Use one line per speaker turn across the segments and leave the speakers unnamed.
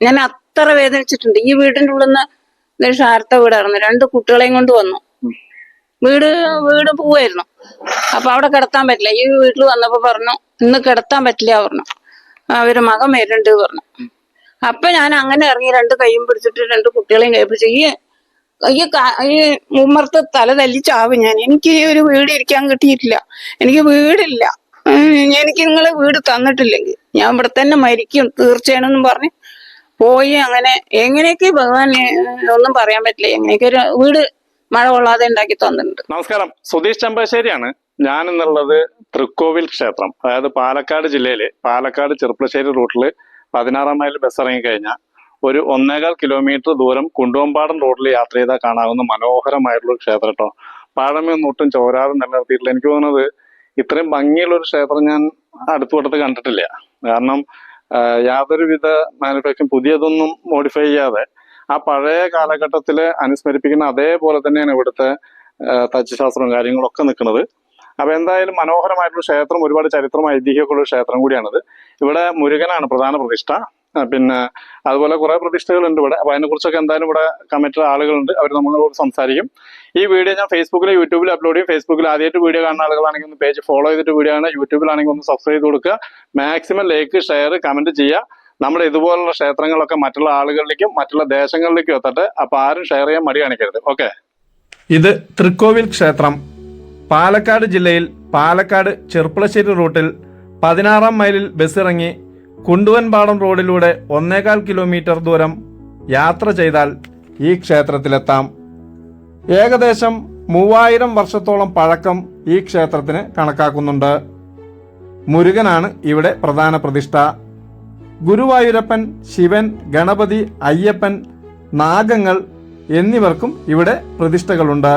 ഞാൻ അത്ര വേദനിച്ചിട്ടുണ്ട്. ഈ വീടിന്റെ ഉള്ളിൽ നിന്ന് ഷാർത്ത വീടായിരുന്നു. രണ്ട് കുട്ടികളെയും കൊണ്ട് വന്നു. വീട് വീട് പോവായിരുന്നു. അപ്പൊ അവിടെ കിടത്താൻ പറ്റില്ല. ഈ വീട്ടിൽ വന്നപ്പോ പറഞ്ഞു ഇന്ന് കിടത്താൻ പറ്റില്ല പറഞ്ഞു. അവർ മകൻ വരുന്നുണ്ട് പറഞ്ഞു. അപ്പൊ ഞാൻ അങ്ങനെ ഇറങ്ങി രണ്ട് കൈയും പിടിച്ചിട്ട് രണ്ട് കുട്ടികളെയും കൈ ഈ ഈ ഈ ഉമ്മർത്ത് തല തല്ലി ചാവും ഞാൻ. എനിക്ക് ഒരു വീട് ഇരിക്കാൻ കിട്ടിയിട്ടില്ല. എനിക്ക് വീടില്ല. എനിക്ക് നിങ്ങളെ വീട് തന്നിട്ടില്ലെങ്കിൽ ഞാൻ ഇവിടെ തന്നെ മരിക്കും തീർച്ചയാണെന്നും പറഞ്ഞ് പോയി അങ്ങനെ എങ്ങനെയൊക്കെ ഭഗവാൻ ഒന്നും പറയാൻ പറ്റില്ല. എങ്ങനെയൊക്കെ ഒരു വീട് മഴ കൊള്ളാതെ ഉണ്ടാക്കി തന്നിട്ടുണ്ട്.
നമസ്കാരം. സുധീഷ് ചമ്പാശ്ശേരിയാണ് ഞാൻ എന്നുള്ളത് തൃക്കോവിൽ ക്ഷേത്രം. അതായത് പാലക്കാട് ജില്ലയിലെ പാലക്കാട് ചെറുപ്പശ്ശേരി റൂട്ടിൽ പതിനാറാം മൈൽ ബസ് ഇറങ്ങി കഴിഞ്ഞാൽ ഒരു ഒന്നേകാൽ കിലോമീറ്റർ ദൂരം കുണ്ടുവമ്പാടം റോഡിൽ യാത്ര ചെയ്താൽ കാണാവുന്ന മനോഹരമായിട്ടുള്ള ഒരു ക്ഷേത്രം കേട്ടോ പഴമയൊന്നും ഒട്ടും ചോരാതെ നിലനിർത്തിയിട്ടില്ല. എനിക്ക് തോന്നുന്നത് ഇത്രയും ഭംഗിയുള്ള ഒരു ക്ഷേത്രം ഞാൻ അടുത്തുവട്ടത്ത് കണ്ടിട്ടില്ല. കാരണം യാതൊരുവിധ മാനുഫാക്ചറിങ് പുതിയതൊന്നും മോഡിഫൈ ചെയ്യാതെ ആ പഴയ കാലഘട്ടത്തിൽ അനുസ്മരിപ്പിക്കുന്ന അതേപോലെ തന്നെയാണ് ഇവിടുത്തെ തച്ചശാസ്ത്രവും കാര്യങ്ങളൊക്കെ നിൽക്കുന്നത്. അപ്പൊ എന്തായാലും മനോഹരമായിട്ടുള്ള ക്ഷേത്രം ഒരുപാട് ചരിത്രം ഐതിഹ്യമൊക്കെ ഉള്ള ക്ഷേത്രം കൂടിയാണിത്. ഇവിടെ മുരുകനാണ് പ്രധാന പ്രതിഷ്ഠ. പിന്നെ അതുപോലെ കുറെ പ്രതിഷ്ഠകളുണ്ട് ഇവിടെ. അപ്പൊ അതിനെ കുറിച്ചൊക്കെ എന്തായാലും ഇവിടെ കമ്മിറ്റഡ് ആളുകളുണ്ട്. അവർ നമ്മളോട് സംസാരിക്കും. ഈ വീഡിയോ ഞാൻ ഫേസ്ബുക്കിലും യൂട്യൂബിലും അപ്ലോഡ് ചെയ്യും. ഫേസ്ബുക്കിൽ ആദ്യമായിട്ട് വീഡിയോ കാണുന്ന ആളുകളാണെങ്കിൽ ഒന്ന് പേജ് ഫോളോ ചെയ്തിട്ട് വീഡിയോ കാണുക. യൂട്യൂബിലാണെങ്കിൽ ഒന്ന് സബ്സ്ക്രൈബ് ചെയ്ത് കൊടുക്കുക. മാക്സിമം ലൈക്ക് ഷെയർ കമന്റ് ചെയ്യുക. നമ്മൾ ഇതുപോലുള്ള ക്ഷേത്രങ്ങളൊക്കെ മറ്റുള്ള ആളുകളിലേക്കും മറ്റുള്ള ദേശങ്ങളിലേക്കും എത്തട്ടെ. അപ്പോൾ ആരും ഷെയർ ചെയ്യാൻ മടി കാണിക്കരുത്. ഓക്കെ
ഇത് തൃക്കോവിൽ ക്ഷേത്രം. പാലക്കാട് ജില്ലയിൽ പാലക്കാട് ചെർപ്പളശ്ശേരി റൂട്ടിൽ പതിനാറാം മൈലിൽ ബസ്സിറങ്ങി കുണ്ടുവൻപാടം റോഡിലൂടെ ഒന്നേകാൽ കിലോമീറ്റർ ദൂരം യാത്ര ചെയ്താൽ ഈ ക്ഷേത്രത്തിലെത്താം. ഏകദേശം മൂവായിരം വർഷത്തോളം പഴക്കം ഈ ക്ഷേത്രത്തിന് കണക്കാക്കുന്നുണ്ട്. മുരുകനാണ് ഇവിടെ പ്രധാന പ്രതിഷ്ഠ. ഗുരുവായൂരപ്പൻ ശിവൻ ഗണപതി അയ്യപ്പൻ നാഗങ്ങൾ എന്നിവർക്കും ഇവിടെ പ്രതിഷ്ഠകളുണ്ട്.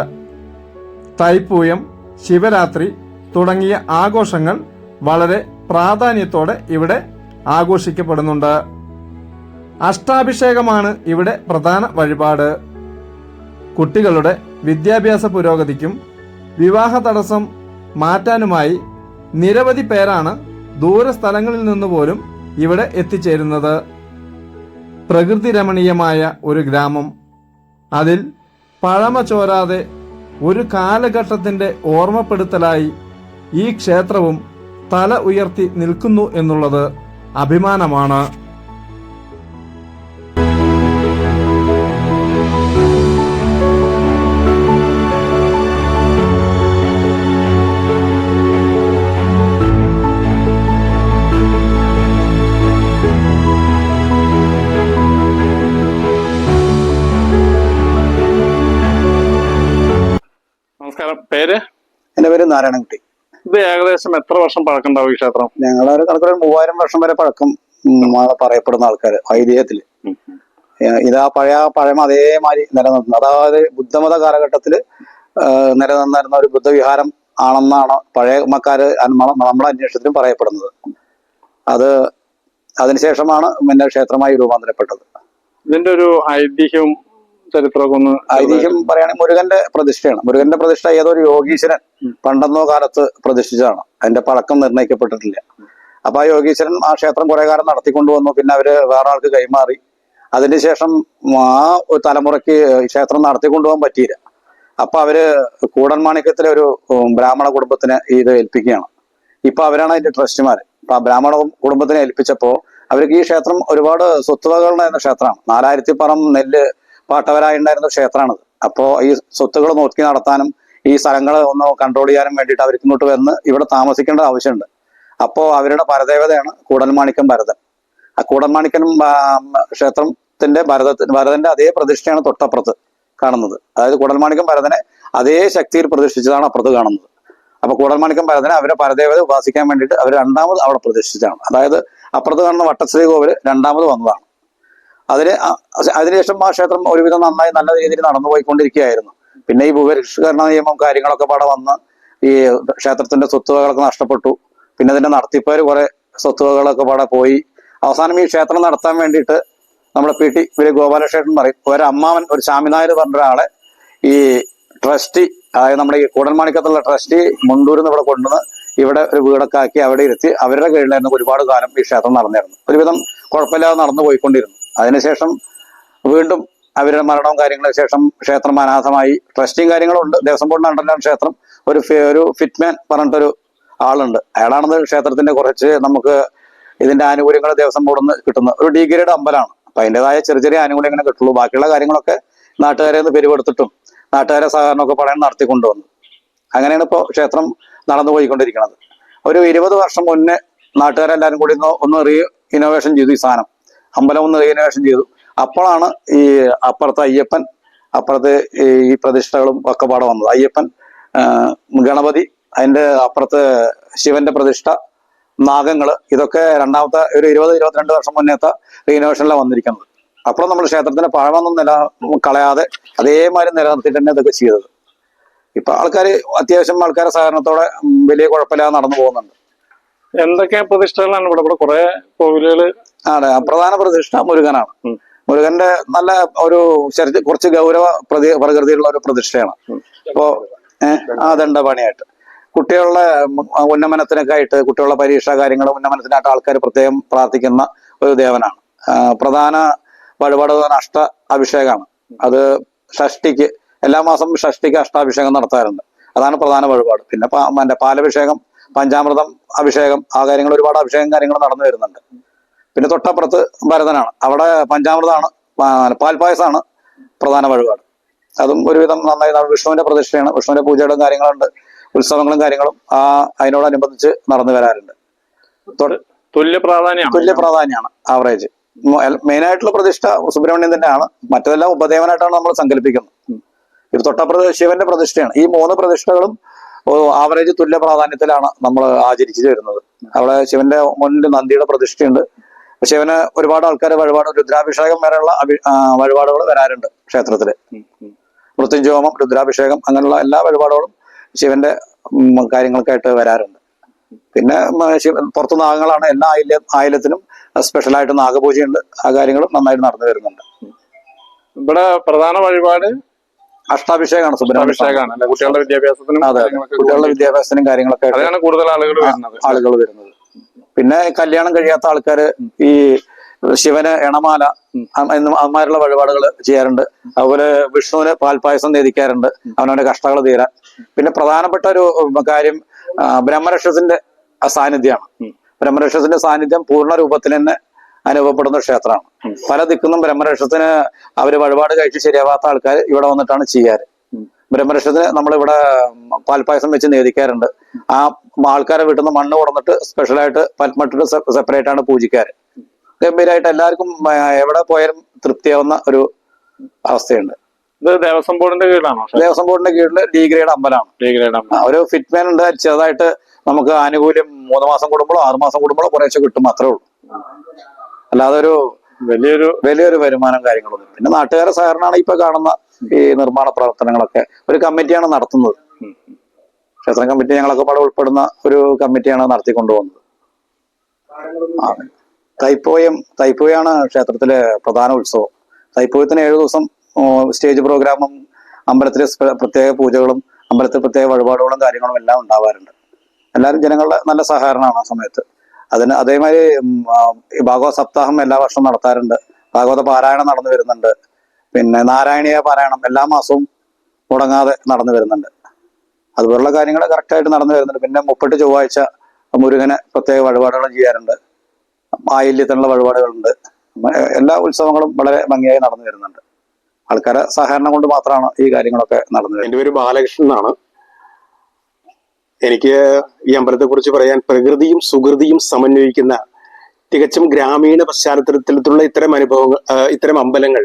തൈപ്പൂയം ശിവരാത്രി തുടങ്ങിയ ആഘോഷങ്ങൾ വളരെ പ്രാധാന്യത്തോടെ ഇവിടെ ആഘോഷിക്കപ്പെടുന്നുണ്ട്. അഷ്ടാഭിഷേകമാണ് ഇവിടെ പ്രധാന വഴിപാട്. കുട്ടികളുടെ വിദ്യാഭ്യാസ പുരോഗതിക്കും വിവാഹ തടസ്സം മാറ്റാനുമായി നിരവധി പേരാണ് ദൂരസ്ഥലങ്ങളിൽ നിന്ന് പോലും ഇവിടെ എത്തിച്ചേരുന്നത്. പ്രകൃതി രമണീയമായ ഒരു ഗ്രാമം. അതിൽ പഴമ ചോരാതെ ഒരു കാലഘട്ടത്തിന്റെ ഓർമ്മപ്പെടുത്തലായി ഈ ക്ഷേത്രവും തല ഉയർത്തി നിൽക്കുന്നു എന്നുള്ളത് അഭിമാനമാണ്.
പേര്?
എന്റെ പേര് നാരായണൻകുട്ടി.
ഇത് ഏകദേശം എത്ര വർഷം പഴക്കമുണ്ടാവും ഈ ക്ഷേത്രം?
ഞങ്ങളൊരു കണക്കൊരു മൂവായിരം വർഷം വരെ പഴക്കം പറയപ്പെടുന്ന ആൾക്കാർ ഐതിഹ്യത്തിൽ. ഇതാ പഴയ പഴമ അതേമാതിരി നിലനിർത്തുന്നത് അതായത് ബുദ്ധമത കാലഘട്ടത്തിൽ നിലനിന്നിരുന്ന ഒരു ബുദ്ധവിഹാരം ആണെന്നാണ് പഴയ മക്കാര് നമ്മളെ അന്വേഷണത്തിലും പറയപ്പെടുന്നത്. അത് അതിനുശേഷമാണ് പിന്നെ ക്ഷേത്രമായി രൂപാന്തരപ്പെട്ടത്.
ഇതിന്റെ ഒരു ഐതിഹ്യവും ചരിത്രമൊക്കെ ഒന്ന്
ഐതിഹ്യം പറയുകയാണെങ്കിൽ മുരുകന്റെ പ്രതിഷ്ഠയാണ്. മുരുകന്റെ പ്രതിഷ്ഠ ഏതൊരു യോഗീശ്വരൻ പണ്ടെന്നോ കാലത്ത് പ്രതിഷ്ഠിച്ചതാണ്. അതിന്റെ പഴക്കം നിർണയിക്കപ്പെട്ടിട്ടില്ല. അപ്പൊ ആ യോഗീശ്വരൻ ആ ക്ഷേത്രം കുറെ കാലം നടത്തിക്കൊണ്ടുവന്നു. പിന്നെ അവർ വേറെ ആൾക്ക് കൈമാറി അതിനുശേഷം ആ തലമുറയ്ക്ക് ക്ഷേത്രം നടത്തിക്കൊണ്ടുപോകാൻ പറ്റിയില്ല. അപ്പൊ അവർ കൂടൻമാണിക്യത്തിലെ ഒരു ബ്രാഹ്മണ കുടുംബത്തിന് ഇത് ഏൽപ്പിക്കുകയാണ്. ഇപ്പൊ അവരാണ് അതിന്റെ ട്രസ്റ്റിമാര്. അപ്പൊ ആ ബ്രാഹ്മണ കുടുംബത്തിനെ ഏൽപ്പിച്ചപ്പോ അവർക്ക് ഈ ക്ഷേത്രം ഒരുപാട് സ്വത്തുവകളുടെ ക്ഷേത്രമാണ്. നാലായിരത്തി പറം നെല്ല് പാട്ടവരായി ഉണ്ടായിരുന്ന ക്ഷേത്രമാണത്. അപ്പോൾ ഈ സ്വത്തുകൾ നോക്കി നടത്താനും ഈ സ്ഥലങ്ങൾ ഒന്ന് കൺട്രോൾ ചെയ്യാനും വേണ്ടിയിട്ട് അവർക്ക് ഇങ്ങോട്ട് വന്ന് ഇവിടെ താമസിക്കേണ്ട ആവശ്യമുണ്ട്. അപ്പോൾ അവരുടെ പരദേവതയാണ് കൂടൽമാണിക്യം ഭരതൻ. ആ കൂടൽമാണിക്യം ആ, ക്ഷേത്രത്തിന്റെ ഭരത ഭരതന്റെ അതേ പ്രതിഷ്ഠയാണ് തൊട്ടപ്പുറത്ത് കാണുന്നത്. അതായത് കൂടൽമാണിക്യം ഭരതനെ അതേ ശക്തിയിൽ പ്രതിഷ്ഠിച്ചതാണ് അപ്പുറത്ത് കാണുന്നത്. അപ്പൊ കൂടൽമാണിക്യം ഭരതനെ അവരെ പരദേവത ഉപാസിക്കാൻ വേണ്ടിയിട്ട് അവർ രണ്ടാമത് അവിടെ പ്രതിഷ്ഠിച്ചതാണ്. അതായത് അപ്പുറത്ത് കാണുന്ന വട്ടശ്രീ കോവിൽ രണ്ടാമത് വന്നതാണ്. അതിന് അതിനുശേഷം ആ ക്ഷേത്രം ഒരുവിധം നന്നായി നല്ല രീതിയിൽ നടന്നു പോയിക്കൊണ്ടിരിക്കുകയായിരുന്നു. പിന്നെ ഈ ഭൂപരിഷ്കരണ നിയമം കാര്യങ്ങളൊക്കെ പാടെ വന്ന് ഈ ക്ഷേത്രത്തിന്റെ സ്വത്തുവകളൊക്കെ നഷ്ടപ്പെട്ടു. പിന്നെ അതിന്റെ നടത്തിപ്പേര് കുറെ സ്വത്തുവകളൊക്കെ പാടെ പോയി. അവസാനം ഈ ക്ഷേത്രം നടത്താൻ വേണ്ടിയിട്ട് നമ്മുടെ പി ടി വി ഗോപാലകൃഷ്ണൻ പറയും ഒരു അമ്മാവൻ ഒരു സ്വാമിനായർ പറഞ്ഞ ഒരാളെ ഈ ട്രസ്റ്റി അതായത് നമ്മുടെ ഈ കൂടൽമാണിക്കത്തുള്ള ട്രസ്റ്റി മുണ്ടൂരിൽ നിന്ന് ഇവിടെ കൊണ്ടുവന്ന് ഇവിടെ ഒരു വീടൊക്കെ ആക്കി അവിടെ ഇരുത്തി അവരുടെ കീഴിലായിരുന്നു ഒരുപാട് കാലം ഈ ക്ഷേത്രം നടന്നിരുന്നു ഒരുവിധം കുഴപ്പമില്ലാതെ നടന്നു പോയിക്കൊണ്ടിരുന്നു. അതിനുശേഷം വീണ്ടും അവരുടെ മരണവും കാര്യങ്ങളും ശേഷം ക്ഷേത്രം അനാഥമായി. ട്രസ്റ്റിയും കാര്യങ്ങളും ഉണ്ട് ദേവസ്വം ബോർഡിന് നടന്ന ക്ഷേത്രം. ഒരു ഒരു ഫിറ്റ്മാൻ പറഞ്ഞിട്ടൊരു ആളുണ്ട്. അയാളാണെന്ന് ക്ഷേത്രത്തിന്റെ കുറച്ച് നമുക്ക് ഇതിന്റെ ആനുകൂല്യങ്ങൾ ദേവസ്വം ബോർഡിൽ നിന്ന് കിട്ടുന്ന ഒരു ഡിഗ്രേഡ് അമ്പലമാണ്. അപ്പൊ അതിന്റെതായ ചെറിയ ചെറിയ ആനുകൂല്യങ്ങളെ കിട്ടുള്ളൂ. ബാക്കിയുള്ള കാര്യങ്ങളൊക്കെ നാട്ടുകാരെ നിന്ന് പിരിവെടുത്തിട്ടും നാട്ടുകാരെ സഹകരണമൊക്കെ പറയാൻ നടത്തിക്കൊണ്ടുവന്നു. അങ്ങനെയാണ് ഇപ്പോൾ ക്ഷേത്രം നടന്നു പോയിക്കൊണ്ടിരിക്കുന്നത്. ഒരു ഇരുപത് വർഷം മുന്നേ നാട്ടുകാരെല്ലാവരും കൂടി ഒന്ന് ഒന്ന് റീ ഇന്നോവേഷൻ ചെയ്തു ഈ സാധനം. അമ്പലം ഒന്ന് റീ ഇന്നോവേഷൻ ചെയ്തു. അപ്പോഴാണ് ഈ അപ്പുറത്തെ അയ്യപ്പൻ അപ്പുറത്തെ ഈ പ്രതിഷ്ഠകളും ഒക്കെ പാടെ വന്നത്. അയ്യപ്പൻ ഗണപതി അതിന്റെ അപ്പുറത്ത് ശിവന്റെ പ്രതിഷ്ഠ നാഗങ്ങൾ ഇതൊക്കെ രണ്ടാമത്തെ ഒരു ഇരുപത് ഇരുപത്തിരണ്ട് വർഷം മുന്നേത്തെ റീനോവേഷനിലാണ് വന്നിരിക്കുന്നത്. അപ്പോൾ നമ്മൾ ക്ഷേത്രത്തിന്റെ പഴമൊന്നും നില കളയാതെ അതേമാതിരി നിലനിർത്തിയിട്ട് തന്നെ ഇതൊക്കെ ചെയ്തത്. ഇപ്പൊ ആൾക്കാർ അത്യാവശ്യം ആൾക്കാരെ സഹകരണത്തോടെ വലിയ കുഴപ്പമില്ലാതെ നടന്നു പോകുന്നുണ്ട്.
എന്തൊക്കെ പ്രതിഷ്ഠകളാണ് ഇവിടെ? ഇവിടെ കുറെ കോവിലുകൾ
ആണ്. പ്രധാന പ്രതിഷ്ഠ മുരുകനാണ്. മുരുകന്റെ നല്ല ഒരു ചരിത്ര കുറച്ച് ഗൗരവ പ്രതി പ്രകൃതിയുള്ള ഒരു പ്രതിഷ്ഠയാണ്. അപ്പോ ഏഹ് പണിയായിട്ട് കുട്ടികളുടെ ഉന്നമനത്തിനൊക്കെ ആയിട്ട് കുട്ടികളുടെ പരീക്ഷ കാര്യങ്ങൾ ഉന്നമനത്തിനായിട്ട് ആൾക്കാർ പ്രത്യേകം പ്രാർത്ഥിക്കുന്ന ഒരു ദേവനാണ്. പ്രധാന വഴിപാട് അഷ്ട അഭിഷേകമാണ്. അത് ഷഷ്ടിക്ക് എല്ലാ മാസം ഷഷ്ടിക്ക് അഷ്ടാഭിഷേകം നടത്താറുണ്ട്. അതാണ് പ്രധാന വഴിപാട്. പിന്നെ മറ്റേ പാലഭിഷേകം പഞ്ചാമൃതം അഭിഷേകം ആ കാര്യങ്ങൾ ഒരുപാട് അഭിഷേകം കാര്യങ്ങൾ നടന്നു വരുന്നുണ്ട്. പിന്നെ തൊട്ടപ്പുറത്ത് ഭരതനാണ്. അവിടെ പഞ്ചാമൃതമാണ് പാൽ പാൽപ്പായസമാണ് പ്രധാന വഴിപാട്. അതും ഒരുവിധം നന്നായി വിഷ്ണുവിന്റെ പ്രതിഷ്ഠയാണ്. വിഷ്ണുവിന്റെ പൂജകളും കാര്യങ്ങളുണ്ട് ഉത്സവങ്ങളും കാര്യങ്ങളും ആ അതിനോടനുബന്ധിച്ച് നടന്നു വരാറുണ്ട്.
തുല്യ പ്രാധാന്യമാണ്.
തുല്യ പ്രാധാന്യമാണ് ആവറേജ് മെയിനായിട്ടുള്ള പ്രതിഷ്ഠ സുബ്രഹ്മണ്യം തന്നെയാണ്. മറ്റതെല്ലാം ഉപദേവനായിട്ടാണ് നമ്മൾ സങ്കല്പിക്കുന്നത്. ഇത് തൊട്ടപ്പുറത്ത് ശിവന്റെ പ്രതിഷ്ഠയാണ്. ഈ മൂന്ന് പ്രതിഷ്ഠകളും ആവറേജ് തുല്യ പ്രാധാന്യത്തിലാണ് നമ്മൾ ആചരിച്ചു വരുന്നത് അവിടെ ശിവന്റെ മുന്നിൽ നന്ദിയുടെ പ്രതിഷ്ഠയുണ്ട്. ശിവന് ഒരുപാട് ആൾക്കാർ വഴിപാട് രുദ്രാഭിഷേകം വരെയുള്ള അഭി വഴിപാടുകൾ വരാറുണ്ട് ക്ഷേത്രത്തിൽ. മൃത്യുഞ്ജോമം രുദ്രാഭിഷേകം അങ്ങനെയുള്ള എല്ലാ വഴിപാടുകളും ശിവന്റെ കാര്യങ്ങൾക്കായിട്ട് വരാറുണ്ട്. പിന്നെ പുറത്തു നാഗങ്ങളാണ് എല്ലാ ആയില്യ ആയില്യത്തിനും സ്പെഷ്യലായിട്ട് നാഗപൂജയുണ്ട്. ആ കാര്യങ്ങളും നന്നായിട്ട് നടന്നു വരുന്നുണ്ട്.
ഇവിടെ പ്രധാന വഴിപാട്
അഷ്ടാഭിഷേകമാണ്
അല്ലെ? കുട്ടികളുടെ വിദ്യാഭ്യാസത്തിനും
അതെ കുട്ടികളുടെ വിദ്യാഭ്യാസത്തിനും കാര്യങ്ങളൊക്കെ
ആളുകൾ വരുന്നത്.
പിന്നെ കല്യാണം കഴിയാത്ത ആൾക്കാർ ഈ ശിവന് എണമാല അമ്മമാരുള്ള വഴിപാടുകൾ ചെയ്യാറുണ്ട്. അതുപോലെ വിഷ്ണുവിന് പാൽപായസം നേദിക്കാറുണ്ട് അവനവന്റെ കഷ്ടങ്ങൾ തീരാൻ. പിന്നെ പ്രധാനപ്പെട്ട ഒരു കാര്യം ബ്രഹ്മരക്ഷസിന്റെ സാന്നിധ്യമാണ്. ബ്രഹ്മരക്ഷസിന്റെ സാന്നിധ്യം പൂർണ രൂപത്തിൽ തന്നെ അനുഭവപ്പെടുന്ന ക്ഷേത്രമാണ്. പല ദിക്കുന്നും ബ്രഹ്മരക്ഷത്തിന് അവർ വഴിപാട് കഴിച്ച് ശരിയാവാത്ത ആൾക്കാർ ഇവിടെ വന്നിട്ടാണ് ചെയ്യാറ്. ബ്രഹ്മരക്ഷത്തിന് നമ്മളിവിടെ പാൽപ്പായസം വെച്ച് നേദിക്കാറുണ്ട്. ആ ആൾക്കാരെ വീട്ടിൽ നിന്ന് മണ്ണ് കൊടുന്നിട്ട് സ്പെഷ്യലായിട്ട് പൽമട്ടിട്ട് സെപ്പറേറ്റ് ആണ് പൂജിക്കാറ്. ഗംഭീരമായിട്ട് എല്ലാവർക്കും എവിടെ പോയാലും തൃപ്തിയാവുന്ന ഒരു അവസ്ഥയുണ്ട്.
ഇത് ദേവസ്വം ബോർഡിന്റെ കീഴിലാണോ?
ദേവസ്വം ബോർഡിന്റെ കീഴിൽ ഡി ഗ്രേഡ് അമ്പലമാണ്.
ഡിഗ്രേഡ്
ആ, ഒരു ഫിറ്റ്മാൻ ഉണ്ട് ചെറുതായിട്ട് നമുക്ക് ആനുകൂല്യം മൂന്ന് മാസം കൂടുമ്പോഴോ ആറ് മാസം കൂടുമ്പോഴോ കുറേശ്ശെ കിട്ടും അത്രേ ഉള്ളൂ. അല്ലാതെ ഒരു
വലിയൊരു
വലിയൊരു വരുമാനം കാര്യങ്ങളൊന്നും പിന്നെ നാട്ടുകാരെ സഹകരണമാണ് ഇപ്പൊ കാണുന്ന ഈ നിർമ്മാണ പ്രവർത്തനങ്ങളൊക്കെ ഒരു കമ്മിറ്റിയാണ് നടത്തുന്നത്. ക്ഷേത്ര കമ്മിറ്റി ഞങ്ങളൊക്കെ പാടെ ഉൾപ്പെടുന്ന ഒരു കമ്മിറ്റിയാണ് നടത്തിക്കൊണ്ടുപോകുന്നത്. തൈപ്പോയം തൈപ്പോയാണ് ക്ഷേത്രത്തിലെ പ്രധാന ഉത്സവം. തൈപ്പോയത്തിന് ഏഴു ദിവസം സ്റ്റേജ് പ്രോഗ്രാമും അമ്പലത്തിലെ പ്രത്യേക പൂജകളും അമ്പലത്തിൽ പ്രത്യേക വഴിപാടുകളും കാര്യങ്ങളും എല്ലാം ഉണ്ടാവാറുണ്ട്. എല്ലാവരും ജനങ്ങളുടെ നല്ല സഹകരണമാണ് ആ സമയത്ത്. അതിന് അതേമാതിരി ഭാഗവത സപ്താഹം എല്ലാ വർഷവും നടത്താറുണ്ട്. ഭാഗവത പാരായണം നടന്നു വരുന്നുണ്ട്. പിന്നെ നാരായണീയ പാരായണം എല്ലാ മാസവും മുടങ്ങാതെ നടന്നു വരുന്നുണ്ട്. അതുപോലുള്ള കാര്യങ്ങൾ കറക്റ്റായിട്ട് നടന്നു വരുന്നുണ്ട്. പിന്നെ മുപ്പെട്ട് ചൊവ്വാഴ്ച മുരുകന് പ്രത്യേക വഴിപാടുകൾ ചെയ്യാറുണ്ട്. ആയില്യത്തിനുള്ള വഴിപാടുകളുണ്ട്. എല്ലാ ഉത്സവങ്ങളും വളരെ ഭംഗിയായി നടന്നു വരുന്നുണ്ട്. ആൾക്കാരെ സഹകരണം കൊണ്ട് മാത്രമാണ് ഈ കാര്യങ്ങളൊക്കെ നടന്നത്
എന്റെ പേര് ബാലകൃഷ്ണൻ എന്നാണ്. എനിക്ക് ഈ അമ്പലത്തെ കുറിച്ച് പറയാൻ പ്രകൃതിയും സുകൃതിയും സമന്വയിക്കുന്ന തികച്ചും ഗ്രാമീണ പശ്ചാത്തലത്തിലുള്ള ഇത്തരം അനുഭവങ്ങൾ ഇത്തരം അമ്പലങ്ങൾ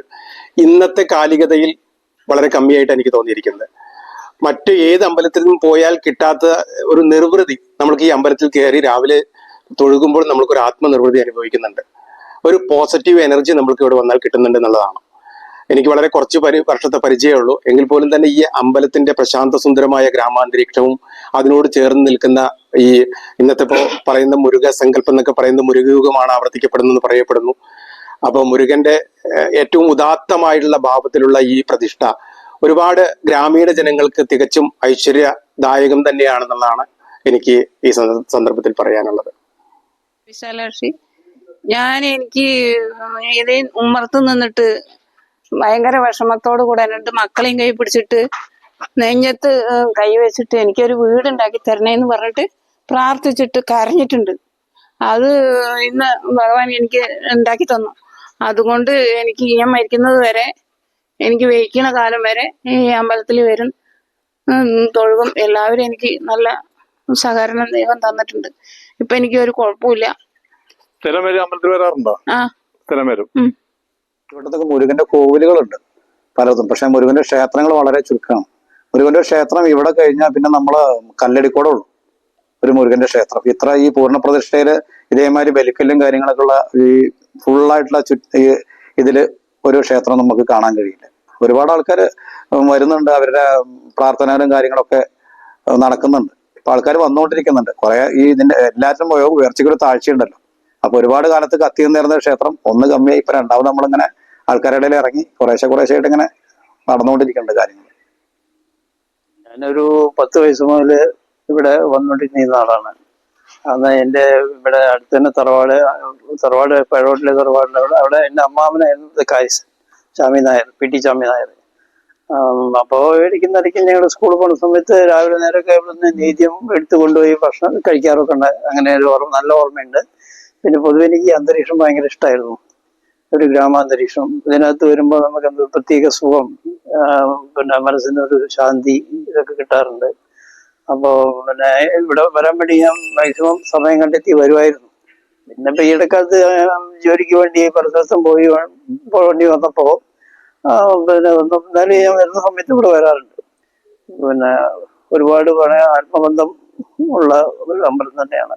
ഇന്നത്തെ കാലികതയിൽ വളരെ കമ്മിയായിട്ട് എനിക്ക് തോന്നിയിരിക്കുന്നത്. മറ്റ് ഏത് അമ്പലത്തിൽ നിന്നും പോയാൽ കിട്ടാത്ത ഒരു നിർവൃതി നമ്മൾക്ക് ഈ അമ്പലത്തിൽ കയറി രാവിലെ തൊഴുകുമ്പോൾ നമ്മൾക്ക് ഒരു ആത്മനിർവൃതി അനുഭവിക്കുന്നുണ്ട്. ഒരു പോസിറ്റീവ് എനർജി നമ്മൾക്ക് ഇവിടെ വന്നാൽ കിട്ടുന്നുണ്ട് എന്നുള്ളതാണ്. എനിക്ക് വളരെ കുറച്ച് പരി വർഷത്തെ പരിചയമുള്ളൂ എങ്കിൽ പോലും തന്നെ ഈ അമ്പലത്തിന്റെ പ്രശാന്ത സുന്ദരമായ ഗ്രാമാന്തരീക്ഷവും അതിനോട് ചേർന്ന് നിൽക്കുന്ന ഈ ഇന്നത്തെ ഇപ്പോൾ പറയുന്ന മുരുക സങ്കല്പം എന്നൊക്കെ പറയുന്ന മുരുകയുഗമാണ് ആവർത്തിക്കപ്പെടുന്നതെന്ന് പറയപ്പെടുന്നു. അപ്പൊ മുരുകന്റെ ഏറ്റവും ഉദാത്തമായിട്ടുള്ള ഭാവത്തിലുള്ള ഈ പ്രതിഷ്ഠ ഒരുപാട് ഗ്രാമീണ ജനങ്ങൾക്ക് തികച്ചും ഐശ്വര്യദായകം തന്നെയാണെന്നുള്ളതാണ് എനിക്ക് ഈ സന്ദർഭത്തിൽ പറയാനുള്ളത്.
വിശാലാക്ഷി ഞാൻ എനിക്ക് ഇത് ഉമ്മർത്ത് നിന്നിട്ട് ഭയങ്കര വിഷമത്തോട് കൂടെ രണ്ട് മക്കളെയും കൈ പിടിച്ചിട്ട് നെഞ്ഞത്ത് കൈ വെച്ചിട്ട് എനിക്കൊരു വീടുണ്ടാക്കി തരണേന്ന് പറഞ്ഞിട്ട് പ്രാർത്ഥിച്ചിട്ട് കരഞ്ഞിട്ടുണ്ട്. അത് ഇന്ന് ഭഗവാൻ എനിക്ക് ഉണ്ടാക്കി തന്നു. അതുകൊണ്ട് എനിക്ക് ഞാൻ മരിക്കുന്നത് വരെ എനിക്ക് വയ്ക്കുന്ന കാലം വരെ ഈ അമ്പലത്തിൽ വരും. തൊഴുകും. എല്ലാവരും എനിക്ക് നല്ല സഹകരണം ദൈവം തന്നിട്ടുണ്ട്. ഇപ്പൊ എനിക്ക് ഒരു കുഴപ്പമില്ല.
അമ്പലത്തിൽ വരാറുണ്ടോ?
ആ.
വരും.
ഉം.
മുരുകന്റെ കോവിലുകളുണ്ട് പലതും. പക്ഷെ മുരുകന്റെ ക്ഷേത്രങ്ങൾ വളരെ ചുരുക്കമാണ്. മുരുകന്റെ ക്ഷേത്രം ഇവിടെ കഴിഞ്ഞാൽ പിന്നെ നമ്മൾ കല്ലടിക്കോടെ ഉള്ളു ഒരു മുരുകന്റെ ക്ഷേത്രം. ഇത്ര ഈ പൂർണ പ്രതിഷ്ഠയിൽ ഇതേമാതിരി ബലിക്കല്ലും കാര്യങ്ങളൊക്കെ ഉള്ള ഈ ഫുള്ളായിട്ടുള്ള ചു ഇതിൽ ഒരു ക്ഷേത്രം നമുക്ക് കാണാൻ കഴിയില്ല. ഒരുപാട് ആൾക്കാർ വരുന്നുണ്ട് അവരുടെ പ്രാർത്ഥനകളും കാര്യങ്ങളൊക്കെ നടക്കുന്നുണ്ട്. ഇപ്പൊ ആൾക്കാർ വന്നുകൊണ്ടിരിക്കുന്നുണ്ട്. കുറെ ഈ ഇതിന്റെ എല്ലാത്തിനും ഉയർച്ചയ്ക്കൊരു താഴ്ചയുണ്ടല്ലോ. അപ്പൊ ഒരുപാട് കാലത്ത് കത്തി നിന്നിരുന്ന ക്ഷേത്രം ഒന്ന് കമ്മിയായി ഇപ്പൊ രണ്ടാമത് നമ്മളിങ്ങനെ ആൾക്കാരുടെ ഇടയിൽ ഇറങ്ങി കുറേശ്ശെ കുറേശ്ശെ ആയിട്ട് ഇങ്ങനെ നടന്നുകൊണ്ടിരിക്കുന്നുണ്ട് കാര്യങ്ങൾ
ഞാനൊരു പത്ത് വയസ്സ് മുതൽ ഇവിടെ വന്നുകൊണ്ടിരിക്കുന്ന ആളാണ് അന്ന് എന്റെ ഇവിടെ അടുത്ത് തന്നെ തറവാട് തറവാട് പഴവട്ടിലെ തറവാടിന്റെ അവിടെ അവിടെ എന്റെ അമ്മാമനായിരുന്നു കൈസ് ചാമി നായർ പി ടി ചാമി നായർ. അപ്പോൾ ഇടയ്ക്കുന്നിടയ്ക്ക് ഞങ്ങൾ സ്കൂളിൽ പോകുന്ന സമയത്ത് രാവിലെ നേരമൊക്കെ ഇവിടുന്ന് നീതിയും എടുത്തു കൊണ്ടുപോയി ഭക്ഷണം കഴിക്കാറൊക്കെ ഉണ്ട്. അങ്ങനെ ഒരു ഓർമ്മ നല്ല ഓർമ്മയുണ്ട്. പിന്നെ പൊതുവെ എനിക്ക് അന്തരീക്ഷം ഭയങ്കര ഇഷ്ടമായിരുന്നു ഒരു ഗ്രാമാന്തരീക്ഷം. ഇതിനകത്ത് വരുമ്പോൾ നമുക്ക് എന്തോ പ്രത്യേക സുഖം പിന്നെ മനസ്സിന് ഒരു ശാന്തി ഇതൊക്കെ കിട്ടാറുണ്ട്. അപ്പോൾ പിന്നെ ഇവിടെ വരാൻ വേണ്ടി ഞാൻ മാക്സിമം സമയം കണ്ടെത്തി വരുമായിരുന്നു പിന്നെ ഇപ്പൊ ഈ ജോലിക്ക് വേണ്ടി പല ദിവസം പോയി പോകേണ്ടി വന്നപ്പോ പിന്നെ എന്നാലും ഞാൻ വരുന്ന സമയത്ത് ഇവിടെ വരാറുണ്ട്. പിന്നെ ഒരുപാട് ആത്മബന്ധം ഉള്ള ഒരു അമ്പലം തന്നെയാണ്.